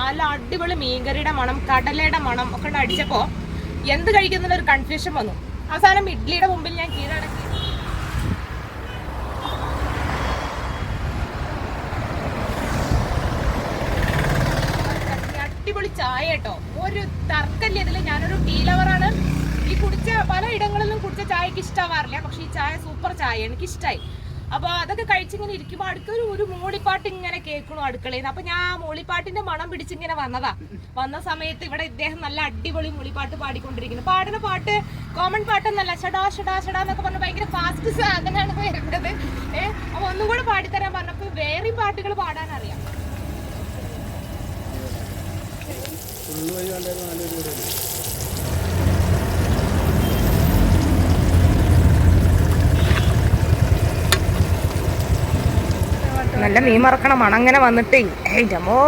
നല്ല അടിപൊളി മീൻകറിയുടെ മണം കടലയുടെ മണം ഒക്കെ അടിച്ചപ്പോൾ അടിച്ചപ്പോ എന്ത് കഴിക്കുന്ന ഒരു കൺഫ്യൂഷൻ വന്നു. അവസാനം ഇഡ്ലിയുടെ മുമ്പിൽ ഞാൻ കീഴടക്കി. അടിപൊളി ചായ കേട്ടോ. ഒരു തർക്കല്ല ഇതിൽ ഞാനൊരു ടീ ലവറാണ് ഈ കുടിച്ച പല ഇടങ്ങളിലും കുടിച്ച ചായക്ക് ഇഷ്ടാവാറില്ല. പക്ഷെ ഈ ചായ സൂപ്പർ ചായ. എനിക്ക് ഇഷ്ടായി അപ്പൊ അതൊക്കെ കഴിച്ചിങ്ങനെ ഇരിക്കുമ്പോ അടുക്കൊരു ഒരു മൂളിപ്പാട്ട് ഇങ്ങനെ കേൾക്കണു അടുക്കളയിൽ അപ്പൊ ഞാൻ ആ മൂളിപ്പാട്ടിന്റെ മണം പിടിച്ചിങ്ങനെ വന്നതാ. വന്ന സമയത്ത് ഇവിടെ ഇദ്ദേഹം നല്ല അടിപൊളി മൂളിപ്പാട്ട് പാടിക്കൊണ്ടിരിക്കുന്നു. പാടുന്ന പാട്ട് കോമൺ പാട്ടൊന്നല്ല ഷടാ ഷടാ ഷടാ എന്നൊക്കെ പറഞ്ഞ ഭയങ്കര ഫാസ്റ്റ് സാധനമാണ് വരുന്നത് ഏഹ് അപ്പൊ ഒന്നും കൂടെ പാടിത്തരാൻ പറഞ്ഞപ്പോ വേറെ പാട്ടുകൾ പാടാൻ അറിയാം നല്ല മീൻ മറക്കണ മണങ്ങനെ വന്നിട്ടേ ഏയ് ജമോ.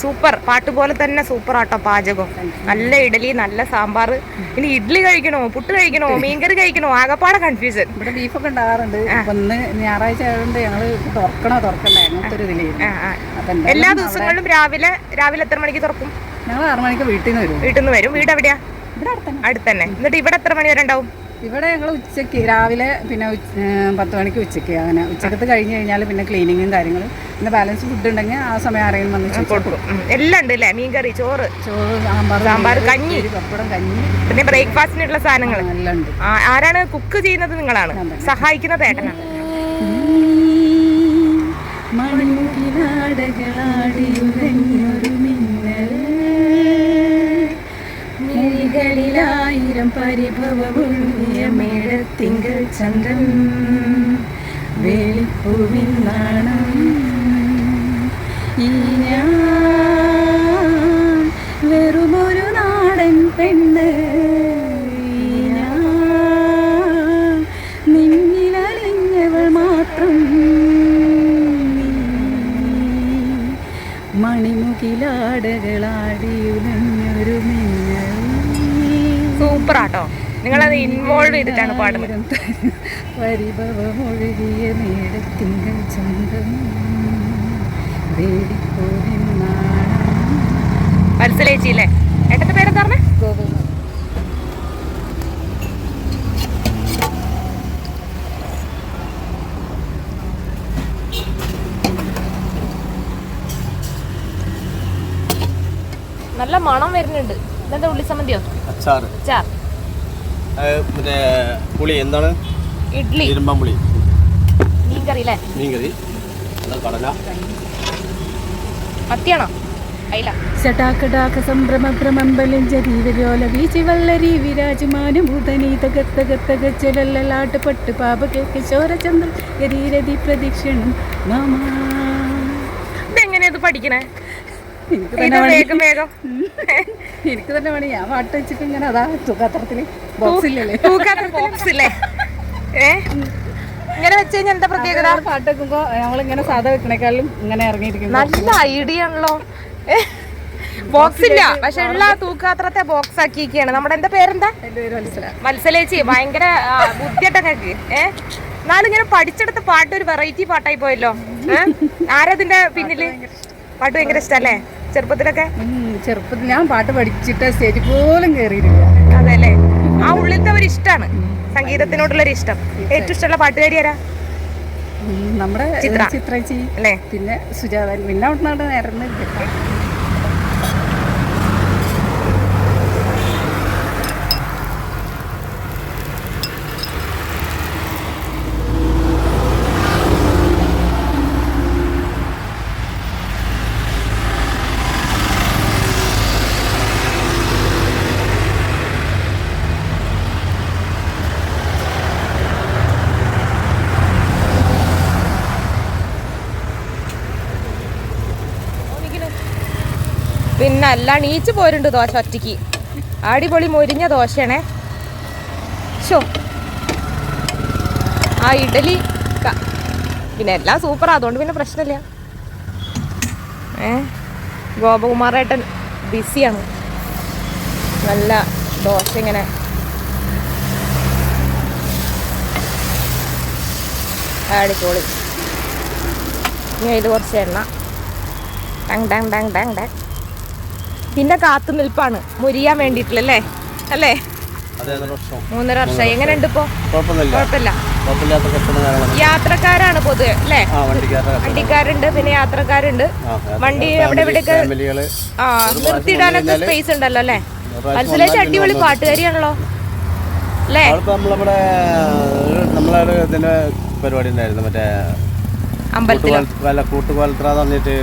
സൂപ്പർ. പാട്ട് പോലെ തന്നെ സൂപ്പർ ആട്ടോ പാചകം. നല്ല ഇഡലി നല്ല സാമ്പാർ. ഇനി ഇഡ്ഡലി കഴിക്കണോ? പുട്ട് കഴിക്കണോ? മീൻകറി കഴിക്കണോ? ആകപ്പാടെ കൺഫ്യൂഷൻ ഇവിടെ ബീഫൊക്കെ ഉണ്ടാകാറുണ്ട് ഒന്ന് ഞായറാഴ്ച ആയതുകൊണ്ട് ഞങ്ങൾ തുറക്കണോ തുറക്കണ്ടേ. അങ്ങനത്തെ ഒരു ഇതിലായിരുന്നു എല്ലാ ദിവസങ്ങളിലും രാവിലെ രാവിലെ എത്ര മണിക്ക് തുറക്കും? ഞങ്ങൾ ആറു മണിക്ക് വീട്ടിൽ നിന്ന് വരും. വീട്ടിൽ നിന്ന് വരും. വീട് എവിടെയാ? അടുത്തന്നെ. എന്നിട്ട് ഇവിടെ എത്ര മണി വരെ ഉണ്ടാവും? ഇവിടെ ഞങ്ങൾ ഉച്ചയ്ക്ക് രാവിലെ പിന്നെ പത്ത് മണിക്ക് ഉച്ചയ്ക്ക് അങ്ങനെ. ഉച്ചക്കത്ത് കഴിഞ്ഞ് കഴിഞ്ഞാൽ പിന്നെ ക്ലീനിങ്ങും കാര്യങ്ങളും. പിന്നെ ബാലൻസ് ഫുഡ് ഉണ്ടെങ്കിൽ ആ സമയം ആരെങ്കിലും വന്ന് കൊടുക്കും. എല്ലാം ഉണ്ട് അല്ലേ? മീൻകറി ചോറ് ചോറ് സാമ്പാർ സാമ്പാർ, കഞ്ഞി. പപ്പടം കഞ്ഞി. പിന്നെ ബ്രേക്ക്ഫാസ്റ്റിനുള്ള സാധനങ്ങൾ ആ, എല്ലാം ഉണ്ട്. ആരാണ് കുക്ക് ചെയ്യുന്നത് നിങ്ങളാണ്. സഹായിക്കുന്നത് ഏട്ടനാണ് മിന്നൽ മിഴികളിലായിരം പരിഭവമൊഴുകിയ മേടത്തിങ്കൾ ചന്ദ്രൻ വേളിപ്പൂവിൻ നാണം. ഈ ഞാൻ നിങ്ങളത് ഇൻവോൾവ് ചെയ്തിട്ടാണ് പാടുന്നത്. പരിഭവമൊഴുകിയ മേടത്തിങ്കൾ ചന്തം വേടിപ്പോവിൻ നാണം. മനസ്സിലേച്ചി അല്ലേ ഏട്ടന്റെ പേരെന്താ പറഞ്ഞേ? നല്ല മണം വരുന്നുണ്ട്. ഇതെന്താ ഉള്ളി സമ്മതിയോ അച്ചാർ. ചാർ അത് മറ്റേ പുളി എന്താണ്? ഇഡ്ലി. ഇരുമ്പം പുളി മീൻകറി. അല്ലേ മീൻകറി കടല. മത്തിയാണോ? ശടാകടാക സംഭ്രമ ഭ്രമമ്പലം ജരീവലോല വീചി വല്ലരി വിരാജമാനുഭൂതനീത ഗത്ത ഗത്ത ഗജ്ജലാട്ട് പട്ട് പാപക കിശോരചന്ദ്രൻ ഗരീരതി പ്രദക്ഷിണം പഠിക്കണേ? എനിക്ക് തന്നെ വേഗം വേഗം. എനിക്ക് തന്നെ പണി ഞാൻ പാട്ട് വെച്ചിട്ട് ഇങ്ങനെ അതാ തുകാത്രത്തിൽ ബോക്സ് ഇല്ലല്ലേ തൂക്കാത്ത ഇല്ലേ? ഏ? ഇങ്ങനെ വെച്ച് കഴിഞ്ഞാൽ എന്താ പ്രത്യേകത? പാട്ട് വെക്കുമ്പോ നമ്മളിങ്ങനെ സാധാ വെക്കണേക്കാളും ഇങ്ങനെ ഇറങ്ങിയിരിക്കും നല്ല ഐഡിയ ആണല്ലോ. ബോക്സ് ഇല്ല. പക്ഷെ എല്ലാ തൂക്കാത്രത്തെ ബോക്സ് ആക്കിയിരിക്കുകയാണ്. നമ്മുടെ എന്താ പേരെന്താ? മത്സലേച്ചി ഭയങ്കര ബുദ്ധിട്ടൊക്കെ ഏഹ് എന്നാലും ഇങ്ങനെ പഠിച്ചെടുത്ത പാട്ട് ഒരു വെറൈറ്റി പാട്ടായി പോയല്ലോ. ആരതിന്റെ പിന്നിൽ? പാട്ട് ഭയങ്കര ഇഷ്ടല്ലേ? ചെറുപ്പത്തിലൊക്കെ? ചെറുപ്പത്തിൽ ഞാൻ പാട്ട് പഠിച്ചിട്ട് സ്റ്റേജിൽ പോലും കയറിയിട്ടില്ല അതല്ലേ? അല്ലേ ആ ഉള്ളിലത്തെ ഒരു ഇഷ്ടമാണ് സംഗീതത്തിനോടുള്ള ഒരു ഇഷ്ടം ഏറ്റവും ഇഷ്ടമുള്ള പാട്ടുകാരി ആരാ? നമ്മുടെ ചിത്ര. ചിത്രച്ചി അല്ലേ? പിന്നെ സുജാത പിന്നെ അവിടെ നിന്നാണ് നേരം പിന്നെ അല്ല നീച്ച് പോരുണ്ട് ദോശ ഒറ്റയ്ക്ക്. അടിപൊളി മുരിഞ്ഞ ദോശയാണേ. ഷോ ആ ഇഡലി പിന്നെ എല്ലാം സൂപ്പറാ അതുകൊണ്ട് പിന്നെ പ്രശ്നമില്ല. ഏ? ഗോപകുമാറേട്ടൻ ബിസിയാണ്. നല്ല ദോശ ഇങ്ങനെ. അടിപൊളി. ഇനി അതിൽ കുറച്ച് എണ്ണ. ടങ് ടങ് ടങ് ടങ് ടങ്. പിന്നെ കാത്തു നിൽപ്പാണ്. മുരിയാൻ വേണ്ടിയിട്ടില്ലല്ലേ അല്ലേ? മൂന്നര വർഷമായി. എങ്ങനെയുണ്ട് ഇപ്പോ? കുഴപ്പമില്ല. യാത്രക്കാരാണ് പൊതുവെ അല്ലേ? വണ്ടിക്കാരുണ്ട് പിന്നെ യാത്രക്കാരുണ്ട്. വണ്ടി അവിടെ ഇവിടെയൊക്കെ ആ നിർത്തിയിടാനൊക്കെ സ്പേസ് ഉണ്ടല്ലോ അല്ലേ? മനസ്സിലായി അടിപൊളി പാട്ടുകാരിയാണല്ലോ അല്ലേ? നമ്മളിവിടെ നമ്മളൊരു ഇതിന്റെ പരിപാടി ഉണ്ടായിരുന്നു. മറ്റേ അമ്പലത്തിൽ കൂട്ടുകോലത്ര പറഞ്ഞിട്ട്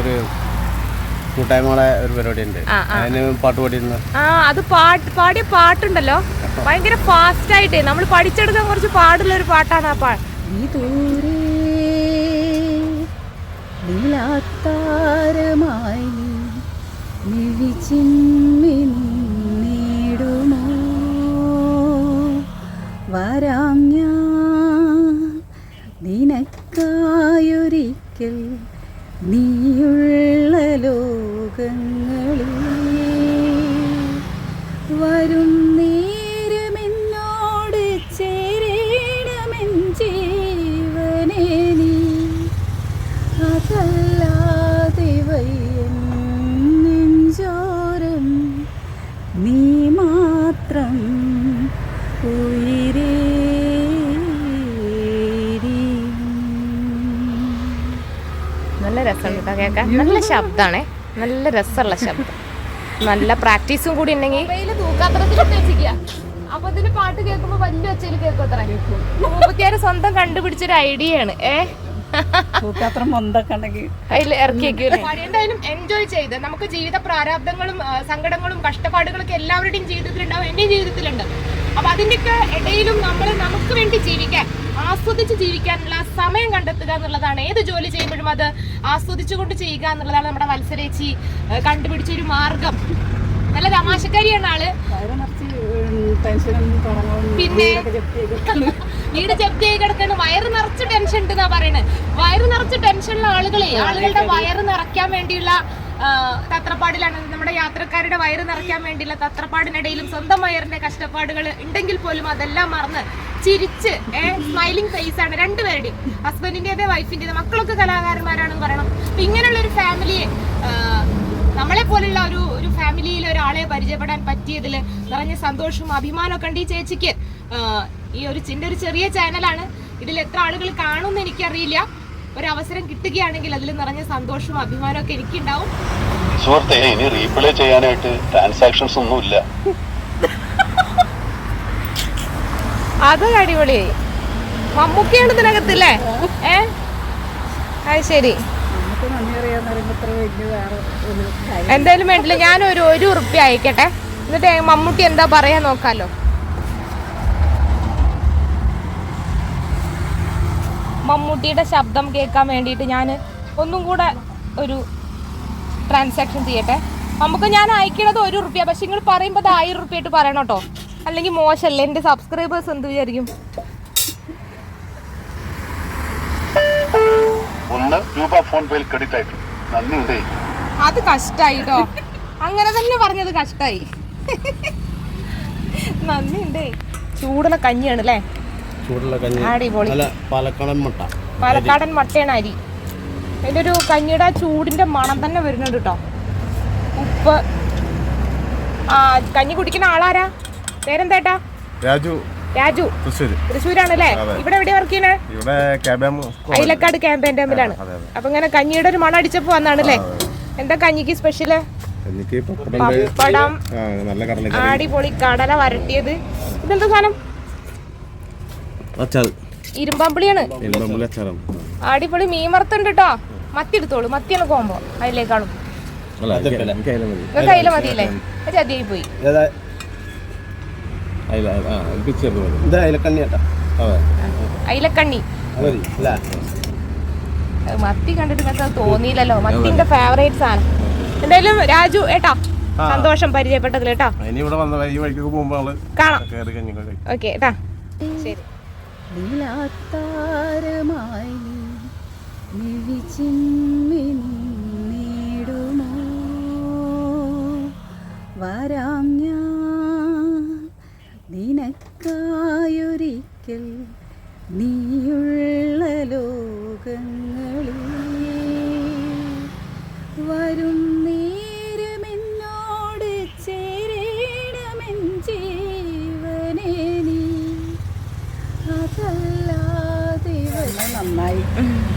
ഒരു കൂട്ടായ്മകളെ ഒരു പരിപാടി ഉണ്ട് ആ, അതിന് പാട്ട് പാടിയിരുന്നു. ആ അത് പാട്ട് പാടിയ പാട്ടുണ്ടല്ലോ. ഭയങ്കര ഫാസ്റ്റ് ആയിട്ട് നമ്മൾ പഠിച്ചെടുക്കാൻ കുറച്ച് പാടുള്ള ഒരു പാട്ടാണ് ആ പാട്ട് നീലാത്താരമായി നീ മിഴിച്ചിന്മി നിന്നിടുമോ വരാം ഞാൻ നിനക്കായൊരിക്കൽ രസമുണ്ട് കേട്ടോ കേൾക്കാൻ. നല്ല ശബ്ദമാണ് നല്ല രസമുള്ള ശബ്ദം. നല്ല പ്രാക്ടീസും കൂടി ഉണ്ടെങ്കിൽ അപ്പൊ ഇതിന് പാട്ട് കേൾക്കുമ്പോ വലിയ ഒച്ചയിൽ കേൾക്കും അത്ര. മുപ്പത്തിയാറ് സ്വന്തം കണ്ടുപിടിച്ചൊരു ഐഡിയ ആണ് ഏ എൻജോയ് ചെയ്ത്. നമുക്ക് ജീവിത പ്രാരാബ്ദങ്ങളും സങ്കടങ്ങളും കഷ്ടപ്പാടുകളൊക്കെ എല്ലാവരുടെയും ജീവിതത്തിലുണ്ടാവും എന്റെയും ജീവിതത്തിലുണ്ട് അപ്പൊ അതിന്റെയൊക്കെ ഇടയിലും നമ്മൾ നമുക്ക് വേണ്ടി ജീവിക്കാൻ ആസ്വദിച്ച് ജീവിക്കാനുള്ള സമയം കണ്ടെത്തുക എന്നുള്ളതാണ്. ഏത് ജോലി ചെയ്യുമ്പോഴും അത് ആസ്വദിച്ചുകൊണ്ട് ചെയ്യുക എന്നുള്ളതാണ് നമ്മുടെ മത്സരേച്ചി കണ്ടുപിടിച്ച ഒരു മാർഗം. നല്ല തമാശക്കാരിയാണ് ആൾ. പിന്നെ? വീട് ജപ്തി ആയി കിടക്കാണ് വയറ് നിറച്ച് ടെൻഷൻ ഉണ്ട് എന്നാ പറയണത് വയറ് നിറച്ച് ടെൻഷനുള്ള ആളുകളെ ആളുകളുടെ വയറ് നിറയ്ക്കാൻ വേണ്ടിയുള്ള തത്രപ്പാടിലാണ്. നമ്മുടെ യാത്രക്കാരുടെ വയറ് നിറയ്ക്കാൻ വേണ്ടിയുള്ള തത്രപ്പാടിനിടയിലും സ്വന്തം വയറിന്റെ കഷ്ടപ്പാടുകൾ ഉണ്ടെങ്കിൽ പോലും അതെല്ലാം മറന്ന് ചിരിച്ച് സ്മൈലിംഗ് ഫേസ് ആണ് രണ്ടുപേരുടെയും. ഹസ്ബൻഡിന്റേതേ വൈഫിന്റേത്. മക്കളൊക്കെ കലാകാരന്മാരാണെന്ന് പറയണം. അപ്പൊ ഇങ്ങനെയുള്ള ഒരു ഫാമിലിയെ നമ്മളെ പോലുള്ള ഒരു ഒരു ഫാമിലിയിൽ ഒരാളെ പരിചയപ്പെടാൻ പറ്റിയതിൽ നിറഞ്ഞ സന്തോഷവും അഭിമാനമൊക്കെ ഉണ്ട് ഈ ചേച്ചിക്ക്. ഈ ഒരു ചിന്റെ ഒരു ചെറിയ ചാനലാണ് ഇതിൽ എത്ര ആളുകൾ കാണുമെന്ന് എനിക്കറിയില്ല. ഒരു അവസരം കിട്ടുകയാണെങ്കിൽ അതിൽ നിറഞ്ഞ സന്തോഷവും അഭിമാനവും ഒക്കെ എനിക്കുണ്ടാവും. സുഹൃത്തെ ഇനി റീപ്ലേ ചെയ്യാനായിട്ട് ട്രാൻസാക്ഷൻസ് ഒന്നുമില്ല അത് അടിപൊളിയായി മമ്മൂക്കയാണ് ഇതിനകത്തില്ലേ? ഏ? അത് ശരി. എന്തായാലും വേണ്ടില്ല ഞാനൊരു ഒരു ഉറുപ്പ്യ അയക്കട്ടെ. എന്നിട്ട് മമ്മൂട്ടി എന്താ പറയാ നോക്കാലോ. മമ്മൂട്ടിയുടെ ശബ്ദം കേൾക്കാൻ വേണ്ടിയിട്ട് ഞാൻ ഒന്നും കൂടെ ഒരു ട്രാൻസാക്ഷൻ ചെയ്യട്ടെ. നമുക്ക് ഞാൻ അയക്കണത് ഒരു റുപ്യ പക്ഷെ നിങ്ങൾ പറയുമ്പോൾ അത് ആയിരം റുപ്യ ആയിട്ട് പറയണം കേട്ടോ. അല്ലെങ്കിൽ മോശമല്ലേ എന്റെ സബ്സ്ക്രൈബേഴ്സ് എന്ത് വിചാരിക്കും? ഒന്ന് രൂപ ഫോൺ പേയിൽ ക്രെഡിറ്റ് ആയിട്ടുണ്ട് നന്ദിയുണ്ടേ അത് കഷ്ടായി കേട്ടോ. അങ്ങനെ തന്നെ പറഞ്ഞത് കഷ്ടായി. നന്ദിയുണ്ടേ ചൂടുള്ള കഞ്ഞിയാണ് അല്ലേ ചൂടുള്ള കഞ്ഞി അടിപൊളി. നല്ല പാലക്കാടൻ മുട്ട. പാലക്കാടൻ മട്ടയാണ് അരി. അതിന്റെ ഒരു കഞ്ഞിയുടെ ചൂടിന്റെ മണം തന്നെ വരുന്നുണ്ട് കേട്ടോ ഉപ്പ്. ആ കഞ്ഞി കുടിക്കുന്ന ആളാരാ? പേരെന്താട്ടാ രാജു. രാജു. തൃശ്ശൂർ തൃശ്ശൂരാണല്ലേ? ഇവിടെ എവിടെ വർക്ക് ക്യാബാം അയിലക്കാട് ക്യാമ്പയിൻ ടൈമിലാണ്. അപ്പൊ ഇങ്ങനെ കഞ്ഞിയുടെ ഒരു മണം അടിച്ചപ്പോ വന്നാണല്ലേ? എന്താ കഞ്ഞിക്ക് സ്പെഷ്യൽ പപ്പടം. ആ, നല്ല കടല അടിപൊളി കടല വരട്ടിയത്. ഇതെന്താ സാധനം? ഇരുമ്പാമ്പിളിയാണ്. അടിപൊളി മീൻ വറുത്തുണ്ട് കേട്ടോ മത്തി എടുത്തോളൂ മത്തിയാണ് കോമ്പോ അതിലേക്കാളും. അതിലെ മതിയില്ലേ? ചതിയായി പോയി അയിലക്കണ്ണി മത്തി കണ്ടിട്ട് നിങ്ങൾക്ക് തോന്നിയില്ലല്ലോ. മത്തിന്റെ ഫേവറേറ്റ് സാധനം. എന്തായാലും രാജു ഏട്ടാ സന്തോഷം പരിചയപ്പെട്ടതിൽ കേട്ടോ. ഇനി ഇവിടെ വന്ന വഴി വഴിക്കൊക്കെ പോകുമ്പോൾ ആൾ കാണാം. ഓക്കെ ഏട്ടാ. ശരി. നീലാത്താരമായി നീ മിഴിച്ചിന്മി നിന്നിടുമോ? വരാം ഞാൻ നിനക്കായൊരിക്കൽ നീയുള്ള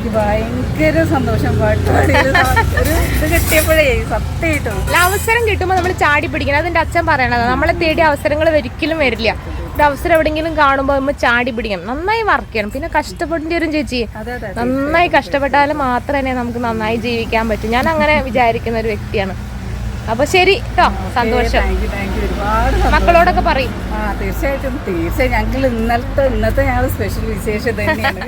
എനിക്ക് ഭയങ്കര സന്തോഷം. പാട്ടുപാടിയിൽ ഒരു ഇത് കിട്ടിയപ്പോഴേ സത്യമായിട്ടും. അല്ല, അവസരം കിട്ടുമ്പോൾ നമ്മൾ ചാടി പിടിക്കണം. അതെന്റെ അച്ഛൻ പറയണത്. നമ്മളെ തേടി അവസരങ്ങൾ ഒരിക്കലും വരില്ല. ഒരു അവസരം എവിടെങ്കിലും കാണുമ്പോൾ നമ്മൾ ചാടി പിടിക്കണം. നന്നായി വർക്ക് ചെയ്യണം. പിന്നെ കഷ്ടപ്പെടേണ്ടി വരും ചേച്ചി. അതെ അതെ നന്നായി കഷ്ടപ്പെട്ടാൽ മാത്രമേ നമുക്ക് നന്നായി ജീവിക്കാൻ പറ്റൂ. ഞാൻ അങ്ങനെ വിചാരിക്കുന്ന ഒരു വ്യക്തിയാണ്. അപ്പൊ ശരി കേട്ടോ സന്തോഷം. താങ്ക് യു താങ്ക് യു ഒരുപാട് സന്തോഷം. മക്കളോടൊക്കെ പറയും. ആ തീർച്ചയായിട്ടും തീർച്ചയായും. ഞങ്ങൾ ഇന്നലത്തെ ഇന്നത്തെ ഞങ്ങൾ സ്പെഷ്യൽ വിശേഷം തന്നെയാണ്